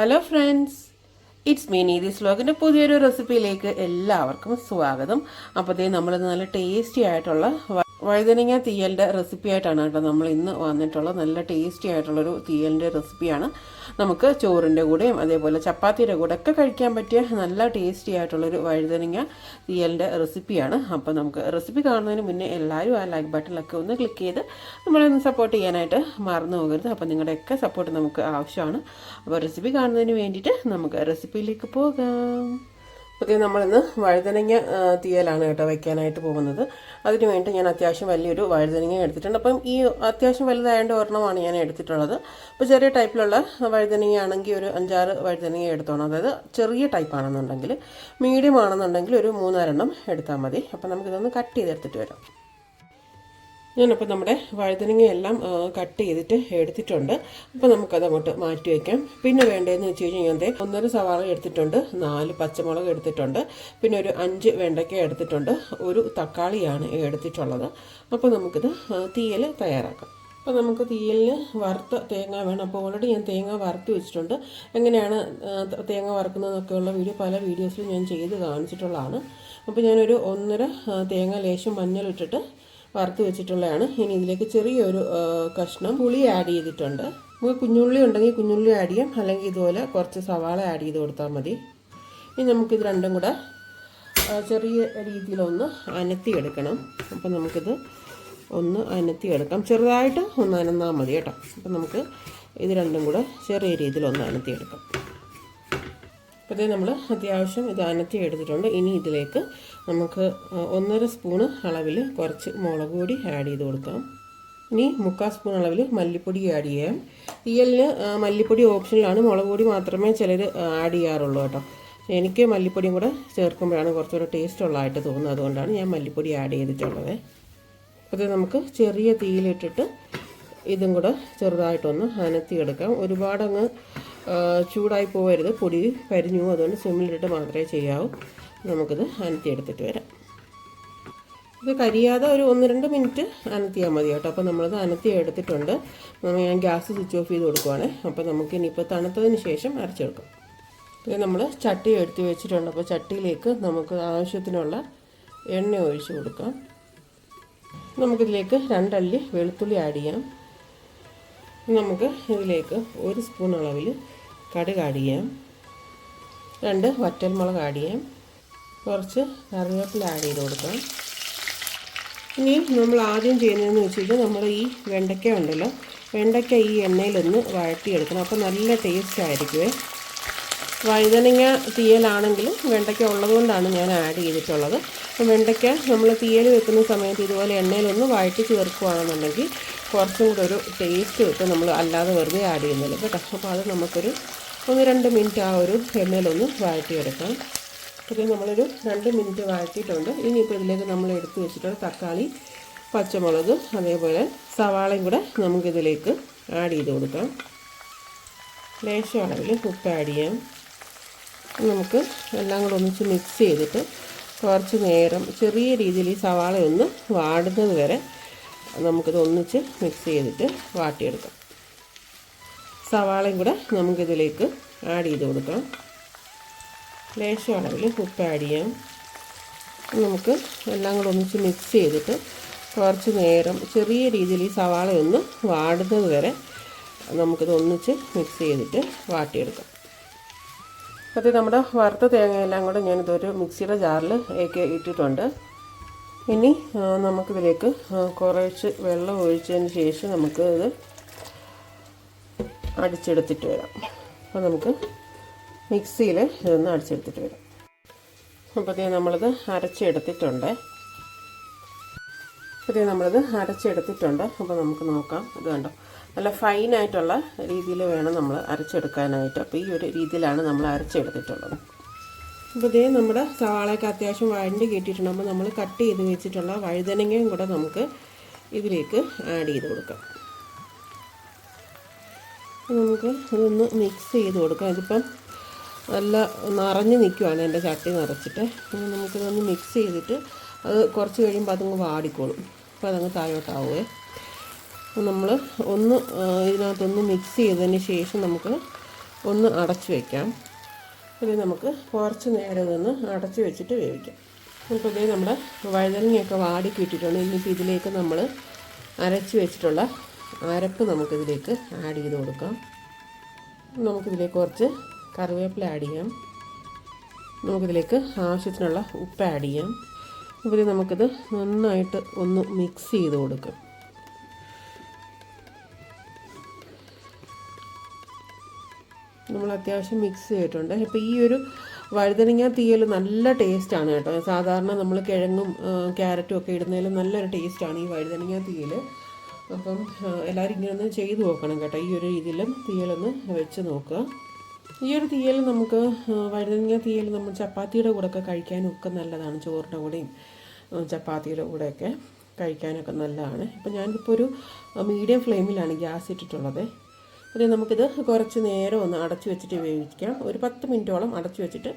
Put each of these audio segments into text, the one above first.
Hello friends it's me നീതി സ്ലോഗിന്റെ പുതിയൊരു റെസിപ്പിയിലേക്ക് എല്ലാവർക്കും സ്വാഗതം. അപ്പോൾ ദേ നമ്മളിത് നല്ല ടേസ്റ്റി ആയിട്ടുള്ള വഴുതനങ്ങ തീയലിന്റെ റെസിപ്പി ആയിട്ടാണ് കേട്ടോ നമ്മൾ ഇന്ന് വന്നിട്ടുള്ളത്. നല്ല ടേസ്റ്റി ആയിട്ടുള്ളൊരു തീയലിന്റെ റെസിപ്പിയാണ് നമുക്ക് ചോറിന്റെ കൂടെയും അതേപോലെ ചപ്പാത്തിയുടെ കൂടെ ഒക്കെ കഴിക്കാൻ പറ്റിയ നല്ല ടേസ്റ്റി ആയിട്ടുള്ളൊരു വഴുതനങ്ങ തീയലിന്റെ റെസിപ്പിയാണ് അപ്പോൾ നമുക്ക് റെസിപ്പി കാണുന്നതിന് മുന്നേ എല്ലാവരും ആ ലൈക്ക് ബട്ടണിലൊക്കെ ഒന്ന് ക്ലിക്ക് ചെയ്ത് നമ്മളെ ഒന്ന് സപ്പോർട്ട് ചെയ്യാനായിട്ട് മറന്നു പോകരുത്. അപ്പോൾ നിങ്ങളുടെയൊക്കെ സപ്പോർട്ട് നമുക്ക് ആവശ്യമാണ്. അപ്പോൾ റെസിപ്പി കാണുന്നതിന് വേണ്ടിയിട്ട് നമുക്ക് റെസിപ്പിയിലേക്ക് പോകാം. അപ്പോൾ നമ്മളിന്ന് വഴുതനങ്ങ തീയലാണ് കേട്ടോ വയ്ക്കാനായിട്ട് പോകുന്നത്. അതിന് വേണ്ടി ഞാൻ അത്യാവശ്യം വലിയൊരു വഴുതനങ്ങ എടുത്തിട്ടുണ്ട്. അപ്പം ഈ അത്യാവശ്യം വലുതായതുകൊണ്ട് ഒരെണ്ണമാണ് ഞാൻ എടുത്തിട്ടുള്ളത്. അപ്പോൾ ചെറിയ ടൈപ്പിലുള്ള വഴുതനങ്ങ ആണെങ്കിൽ ഒരു അഞ്ചാറ് വഴുതനങ്ങ എടുത്തോണം. അതായത് ചെറിയ ടൈപ്പാണെന്നുണ്ടെങ്കിൽ മീഡിയം ആണെന്നുണ്ടെങ്കിൽ ഒരു മൂന്നാലെണ്ണം എടുത്താൽ മതി. അപ്പം നമുക്കിതൊന്ന് കട്ട് ചെയ്തെടുത്തിട്ട് വരാം. ഞാനപ്പോൾ നമ്മുടെ വഴുതനങ്ങയെല്ലാം കട്ട് ചെയ്തിട്ട് എടുത്തിട്ടുണ്ട്. അപ്പോൾ നമുക്കത് അങ്ങോട്ട് മാറ്റി വയ്ക്കാം പിന്നെ വേണ്ടതെന്ന് വെച്ച് കഴിഞ്ഞാൽ ഞാൻ ഒന്നര സവാള എടുത്തിട്ടുണ്ട് നാല് പച്ചമുളക് എടുത്തിട്ടുണ്ട് പിന്നെ ഒരു അഞ്ച് വെണ്ടയ്ക്ക എടുത്തിട്ടുണ്ട് ഒരു തക്കാളിയാണ് എടുത്തിട്ടുള്ളത്. അപ്പോൾ നമുക്കിത് തീയൽ തയ്യാറാക്കാം. അപ്പോൾ നമുക്ക് തീയലിന് വറുത്ത തേങ്ങ വേണം. അപ്പോൾ ഓൾറെഡി ഞാൻ തേങ്ങ വറുത്ത് വെച്ചിട്ടുണ്ട്. എങ്ങനെയാണ് തേങ്ങ വറുക്കുന്നതെന്നൊക്കെയുള്ള വീഡിയോ പല വീഡിയോസിലും ഞാൻ ചെയ്ത് കാണിച്ചിട്ടുള്ളതാണ്. അപ്പോൾ ഞാനൊരു ഒന്നര തേങ്ങ ലേശം മഞ്ഞളിട്ടിട്ട് വറുത്ത് വെച്ചിട്ടുള്ളതാണ്. ഇനി ഇതിലേക്ക് ചെറിയൊരു കഷ്ണം പുളി ആഡ് ചെയ്തിട്ടുണ്ട്. നമുക്ക് കുഞ്ഞുള്ളി ഉണ്ടെങ്കിൽ കുഞ്ഞുള്ളി ആഡ് ചെയ്യാം. അല്ലെങ്കിൽ ഇതുപോലെ കുറച്ച് സവാള ആഡ് ചെയ്ത് കൊടുത്താൽ മതി. ഇനി നമുക്കിത് രണ്ടും കൂടെ ചെറിയ രീതിയിലൊന്ന് അനത്തിയെടുക്കണം. അപ്പം നമുക്കിത് ഒന്ന് അനത്തിയെടുക്കാം. ചെറുതായിട്ട് ഒന്ന് അനന്നാൽ മതി കേട്ടോ. അപ്പം നമുക്ക് ഇത് രണ്ടും കൂടെ ചെറിയ രീതിയിൽ ഒന്ന് അനത്തിയെടുക്കാം. അപ്പോൾ നമ്മൾ അത്യാവശ്യം ഇത് അനത്തി എടുത്തിട്ടുണ്ട്. ഇനി ഇതിലേക്ക് നമുക്ക് ഒന്നര സ്പൂണ് അളവിൽ കുറച്ച് മുളക് പൊടി ആഡ് ചെയ്ത് കൊടുക്കാം. ഇനി മുക്കാൽ സ്പൂൺ അളവിൽ മല്ലിപ്പൊടി ആഡ് ചെയ്യാം. തീയലിന് മല്ലിപ്പൊടി ഓപ്ഷനിലാണ് മുളക് പൊടി മാത്രമേ ചിലർ ആഡ് ചെയ്യാറുള്ളൂ കേട്ടോ. എനിക്ക് മല്ലിപ്പൊടിയും കൂടെ ചേർക്കുമ്പോഴാണ് കുറച്ചുകൂടെ ടേസ്റ്റ് ഉള്ളതായിട്ട് തോന്നുന്നത്. അതുകൊണ്ടാണ് ഞാൻ മല്ലിപ്പൊടി ആഡ് ചെയ്തിട്ടുള്ളത്. അപ്പോൾ നമുക്ക് ചെറിയ തീയിലിട്ടിട്ട് ഇതും കൂടെ ചെറുതായിട്ടൊന്ന് അനത്തി എടുക്കാം ഒരുപാടങ്ങ് ചൂടായി പോകരുത് പൊടി കരിഞ്ഞു. അതുകൊണ്ട് സിമ്മിലിട്ട് മാത്രമേ ചെയ്യാവൂ. നമുക്കിത് അനത്തിയെടുത്തിട്ട് വരാം. ഇത് കരിയാതെ ഒരു ഒന്ന് രണ്ട് മിനിറ്റ് അനത്തിയാൽ മതി കേട്ടോ. അപ്പോൾ നമ്മളത് അനത്തി എടുത്തിട്ടുണ്ട് ഞാൻ ഗ്യാസ് സ്വിച്ച് ഓഫ് ചെയ്ത് കൊടുക്കുവാണ്. അപ്പോൾ നമുക്ക് ഇനിയിപ്പോൾ തണുത്തതിന് ശേഷം അരച്ചെടുക്കാം. പിന്നെ നമ്മൾ ചട്ടി എടുത്ത് വെച്ചിട്ടുണ്ട്. അപ്പോൾ ചട്ടിയിലേക്ക് നമുക്ക് ആവശ്യത്തിനുള്ള എണ്ണ ഒഴിച്ച് കൊടുക്കാം. നമുക്കിതിലേക്ക് രണ്ടല്ലി വെളുത്തുള്ളി ആഡ് ചെയ്യാം. നമുക്ക് ഇതിലേക്ക് ഒരു സ്പൂൺ അളവിൽ കടുക് ആഡ് ചെയ്യാം രണ്ട് വറ്റൽമുളക് ആഡ് ചെയ്യാം കുറച്ച് കറിവേപ്പില ആഡ് ചെയ്ത് കൊടുക്കാം ഇനി നമ്മൾ ആദ്യം ചെയ്യുന്നതെന്ന് വെച്ച് കഴിഞ്ഞാൽ നമ്മൾ ഈ വെണ്ടയ്ക്ക ഉണ്ടല്ലോ വെണ്ടയ്ക്ക ഈ എണ്ണയിലൊന്ന് വഴറ്റിയെടുക്കണം. അപ്പോൾ നല്ല ടേസ്റ്റ് ആയിരിക്കുമേ വഴുതനങ്ങ തീയലാണെങ്കിലും വെണ്ടയ്ക്ക ഉള്ളതുകൊണ്ടാണ് ഞാൻ ആഡ് ചെയ്തിട്ടുള്ളത്. വെണ്ടയ്ക്ക നമ്മൾ തീയൽ വെക്കുന്ന സമയത്ത് ഇതുപോലെ എണ്ണയിലൊന്ന് വഴറ്റി ചേർക്കുകയാണെന്നുണ്ടെങ്കിൽ കുറച്ചും കൂടെ ഒരു ടേസ്റ്റ് കിട്ടും നമ്മൾ അല്ലാതെ വെറുതെ ആഡ് ചെയ്യുന്നില്ല കേട്ടോ. അപ്പോൾ അത് നമുക്കൊരു ഒന്ന് രണ്ട് മിനിറ്റ് ആ ഒരു എണ്ണയിലൊന്ന് വഴറ്റിയെടുക്കാം. ഇത് നമ്മളൊരു രണ്ട് മിനിറ്റ് വഴറ്റിയിട്ടുണ്ട്. ഇനിയിപ്പോൾ ഇതിലേക്ക് നമ്മൾ എടുത്ത് വെച്ചിട്ടുള്ള തക്കാളി പച്ചമുളക് അതേപോലെ സവാളയും കൂടെ നമുക്കിതിലേക്ക് ആഡ് ചെയ്ത് കൊടുക്കാം. ലേശം അളവിൽ ഉപ്പ് ആഡ് ചെയ്യാം. നമുക്ക് എല്ലാം കൂടെ ഒന്നിച്ച് മിക്സ് ചെയ്തിട്ട് കുറച്ച് നേരം ചെറിയ രീതിയിൽ ഈ സവാള ഒന്ന് വാടുന്നത് വരെ നമുക്കിത് ഒന്നിച്ച് മിക്സ് ചെയ്തിട്ട് വാട്ടിയെടുക്കാം. സവാളയും കൂടെ നമുക്കിതിലേക്ക് ആഡ് ചെയ്ത് കൊടുക്കാം ലേശം അളവിൽ ഉപ്പ് ആഡ് ചെയ്യാം. നമുക്ക് എല്ലാം കൂടെ ഒന്നിച്ച് മിക്സ് ചെയ്തിട്ട് കുറച്ച് നേരം ചെറിയ രീതിയിൽ ഈ സവാള ഒന്ന് വാടുന്നത് വരെ നമുക്കിത് ഒന്നിച്ച് മിക്സ് ചെയ്തിട്ട് വാട്ടിയെടുക്കാം. അപ്പോൾ നമ്മുടെ വറുത്ത തേങ്ങയെല്ലാം കൂടെ ഞാനിതൊരു മിക്സിയുടെ ജാറിൽ ഇട്ടിട്ടുണ്ട്. ഇനി നമുക്കിതിലേക്ക് കുറച്ച് വെള്ളം ഒഴിച്ചതിന് ശേഷം നമുക്ക് ഇത് അടിച്ചെടുത്തിട്ട് വരാം. അപ്പോൾ നമുക്ക് മിക്സിയിൽ ഇതൊന്ന് അടിച്ചെടുത്തിട്ട് വരാം. അപ്പോൾ നമ്മളിത് അരച്ചെടുത്തിട്ടുണ്ട്. അപ്പോഴത്തേക്ക് നമ്മളിത് അരച്ചെടുത്തിട്ടുണ്ട്. അപ്പോൾ നമുക്ക് നോക്കാം. ഇത് കണ്ടോ? നല്ല ഫൈനായിട്ടുള്ള രീതിയിൽ വേണം നമ്മൾ അരച്ചെടുക്കാനായിട്ട്. അപ്പോൾ ഈ ഒരു രീതിയിലാണ് നമ്മൾ അരച്ചെടുത്തിട്ടുള്ളത്. അപ്പോൾ ഇതേ നമ്മുടെ സവാളയൊക്കെ അത്യാവശ്യം വഴണ്ടി കിട്ടിയിട്ടുണ്ട്. നമ്മൾ കട്ട് ചെയ്ത് വെച്ചിട്ടുള്ള വഴുതനങ്ങയും കൂടെ നമുക്ക് ഇതിലേക്ക് ആഡ് ചെയ്ത് കൊടുക്കാം. നമുക്ക് ഇതൊന്ന് മിക്സ് ചെയ്ത് കൊടുക്കാം. ഇതിപ്പം നല്ല നിറഞ്ഞ് നിൽക്കുവാണ് എന്റെ ചട്ടി നിറച്ചിട്ട്. അപ്പോൾ നമുക്കിതൊന്ന് മിക്സ് ചെയ്തിട്ട് അത് കുറച്ച് കഴിയുമ്പോൾ അതങ്ങ് വാടിക്കോളും. അപ്പോൾ അതങ്ങ് താഴോട്ടാവുമേ നമ്മൾ ഒന്ന് ഇതിനകത്തൊന്ന് മിക്സ് ചെയ്തതിന് ശേഷം നമുക്ക് ഒന്ന് അടച്ചു വയ്ക്കാം ഇത് നമുക്ക് കുറച്ച് നേരം നിന്ന് അടച്ചു വെച്ചിട്ട് വേവിക്കാം. അപ്പോൾ ഇതേ നമ്മൾ വഴുതനങ്ങയൊക്കെ വാടി കിട്ടിയിട്ടുണ്ട് ഇനിയിപ്പോൾ ഇതിലേക്ക് നമ്മൾ അരച്ച് വെച്ചിട്ടുള്ള അരപ്പ് നമുക്കിതിലേക്ക് ആഡ് ചെയ്ത് കൊടുക്കാം. നമുക്കിതിലേക്ക് കുറച്ച് കറിവേപ്പില ആഡ് ചെയ്യാം. നമുക്കിതിലേക്ക് ആവശ്യത്തിനുള്ള ഉപ്പ് ആഡ് ചെയ്യാം. ഇത് നമുക്കിത് നന്നായിട്ട് ഒന്ന് മിക്സ് ചെയ്ത് കൊടുക്കാം. നമ്മൾ അത്യാവശ്യം മിക്സ് ചെയ്തിട്ടുണ്ട്. ഇപ്പോൾ ഈ ഒരു വഴുതനങ്ങ തീയൽ നല്ല ടേസ്റ്റാണ് കേട്ടോ. സാധാരണ നമ്മൾ കിഴങ്ങും ക്യാരറ്റും ഒക്കെ ഇടുന്നതിൽ നല്ലൊരു ടേസ്റ്റാണ് ഈ വഴുതനങ്ങ തീയൽ. അപ്പം എല്ലാവരും ഇങ്ങനെ ഒന്ന് ചെയ്തു നോക്കണം കേട്ടോ. ഈ ഒരു രീതിയിലും തീയലൊന്ന് വെച്ച് നോക്കുക. ഈ ഒരു തീയൽ നമുക്ക് വഴുതനങ്ങ തീയൽ നമ്മൾ ചപ്പാത്തിയുടെ കൂടെയൊക്കെ കഴിക്കാനും ഒക്കെ നല്ലതാണ്. ചോറിന്റെ കൂടെയും ചപ്പാത്തിയുടെ കൂടെയൊക്കെ കഴിക്കാനൊക്കെ നല്ലതാണ്. ഇപ്പം ഞാനിപ്പോൾ ഒരു മീഡിയം ഫ്ലെയിമിലാണ് ഗ്യാസ് ഇട്ടിട്ടുള്ളത്. അത് നമുക്കിത് കുറച്ച് നേരം ഒന്ന് അടച്ചു വെച്ചിട്ട് വേവിക്കാം. ഒരു പത്ത് മിനിറ്റോളം അടച്ചു വെച്ചിട്ട്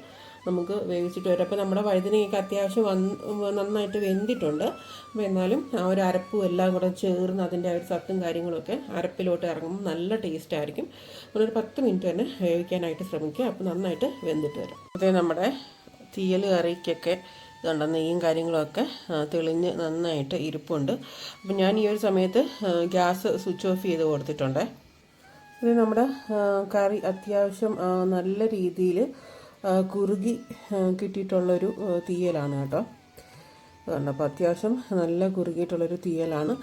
നമുക്ക് വേവിച്ചിട്ട് വരാം. അപ്പോൾ നമ്മുടെ വഴുതനയൊക്കെ അത്യാവശ്യം വന്ന് നന്നായിട്ട് വെന്തിട്ടുണ്ട്. അപ്പോൾ എന്നാലും ആ ഒരു അരപ്പും എല്ലാം കൂടെ ചേർന്ന് അതിന്റെ ആ ഒരു സത്തും കാര്യങ്ങളൊക്കെ അരപ്പിലോട്ട് ഇറങ്ങുമ്പോൾ നല്ല ടേസ്റ്റ് ആയിരിക്കും. നമ്മളൊരു പത്ത് മിനിറ്റ് തന്നെ വേവിക്കാനായിട്ട് ശ്രമിക്കുക. അപ്പോൾ നന്നായിട്ട് വെന്തിട്ട് വരും. അതേ നമ്മുടെ തീയൽ കറിക്കൊക്കെ ഇതുണ്ട് നെയ്യും കാര്യങ്ങളൊക്കെ തെളിഞ്ഞ് നന്നായിട്ട് ഇരിപ്പുണ്ട്. അപ്പം ഞാൻ ഈ ഒരു സമയത്ത് ഗ്യാസ് സ്വിച്ച് ഓഫ് ചെയ്ത് കൊടുത്തിട്ടുണ്ട്. ഇത് നമ്മുടെ കറി അത്യാവശ്യം നല്ല രീതിയിൽ കുറുകി കിട്ടിയിട്ടുള്ളൊരു തീയലാണ് കേട്ടോ. അതുകൊണ്ട് അപ്പോൾ അത്യാവശ്യം നല്ല കുറുകിയിട്ടുള്ളൊരു തീയലാണ്.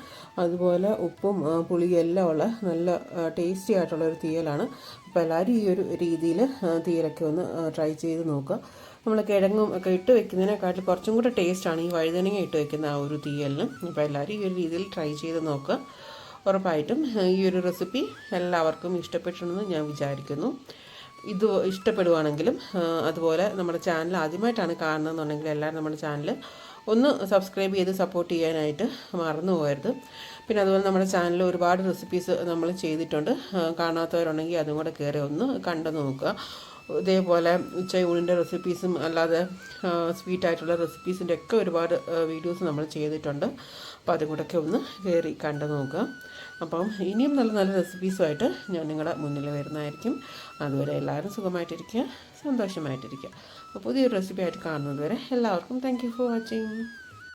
അതുപോലെ ഉപ്പും പുളിയും എല്ലാം ഉള്ള നല്ല ടേസ്റ്റി ആയിട്ടുള്ളൊരു തീയലാണ്. അപ്പോൾ എല്ലാവരും ഈ ഒരു രീതിയിൽ തീയലൊക്കെ ഒന്ന് ട്രൈ ചെയ്ത് നോക്കുക. നമ്മൾ കിഴങ്ങും ഒക്കെ ഇട്ട് വെക്കുന്നതിനെക്കാട്ടിൽ കുറച്ചും കൂടെ ടേസ്റ്റാണ് ഈ വഴുതനങ്ങ ഇട്ട് വെക്കുന്ന ആ ഒരു തീയലിന്. അപ്പോൾ എല്ലാവരും ഈ ഒരു രീതിയിൽ ട്രൈ ചെയ്ത് നോക്കുക. ഉറപ്പായിട്ടും ഈ ഒരു റെസിപ്പി എല്ലാവർക്കും ഇഷ്ടപ്പെട്ടിട്ടുണ്ടെന്ന് ഞാൻ വിചാരിക്കുന്നു. ഇത് ഇഷ്ടപ്പെടുവാണെങ്കിലും അതുപോലെ നമ്മുടെ ചാനൽ ആദ്യമായിട്ടാണ് കാണുന്നതെന്നുണ്ടെങ്കിൽ എല്ലാവരും നമ്മുടെ ചാനൽ ഒന്ന് സബ്സ്ക്രൈബ് ചെയ്ത് സപ്പോർട്ട് ചെയ്യാനായിട്ട് മറന്നു പോകരുത്. പിന്നെ അതുപോലെ നമ്മുടെ ചാനലിൽ ഒരുപാട് റെസിപ്പീസ് നമ്മൾ ചെയ്തിട്ടുണ്ട്. കാണാത്തവരുണ്ടെങ്കിൽ അതും കൂടെ കയറി ഒന്ന് കണ്ടു നോക്കുക. ഇതേപോലെ ഉച്ചയൂണിന്റെ റെസിപ്പീസും അല്ലാതെ സ്വീറ്റ് ആയിട്ടുള്ള റെസിപ്പീസിന്റെ ഒക്കെ ഒരുപാട് വീഡിയോസ് നമ്മൾ ചെയ്തിട്ടുണ്ട്. അപ്പോൾ അതും കൂടെയൊക്കെ ഒന്ന് കയറി കണ്ടു നോക്കുക. അപ്പം ഇനിയും നല്ല നല്ല റെസിപ്പീസുമായിട്ട് ഞാൻ നിങ്ങളുടെ മുന്നിൽ വരുന്നതായിരിക്കും. അതുവരെ എല്ലാവരും സുഖമായിട്ടിരിക്കുക സന്തോഷമായിട്ടിരിക്കുക. അപ്പോൾ പുതിയൊരു റെസിപ്പി ആയിട്ട് കാണുന്നത് വരെ എല്ലാവർക്കും താങ്ക് ഫോർ വാച്ചിങ്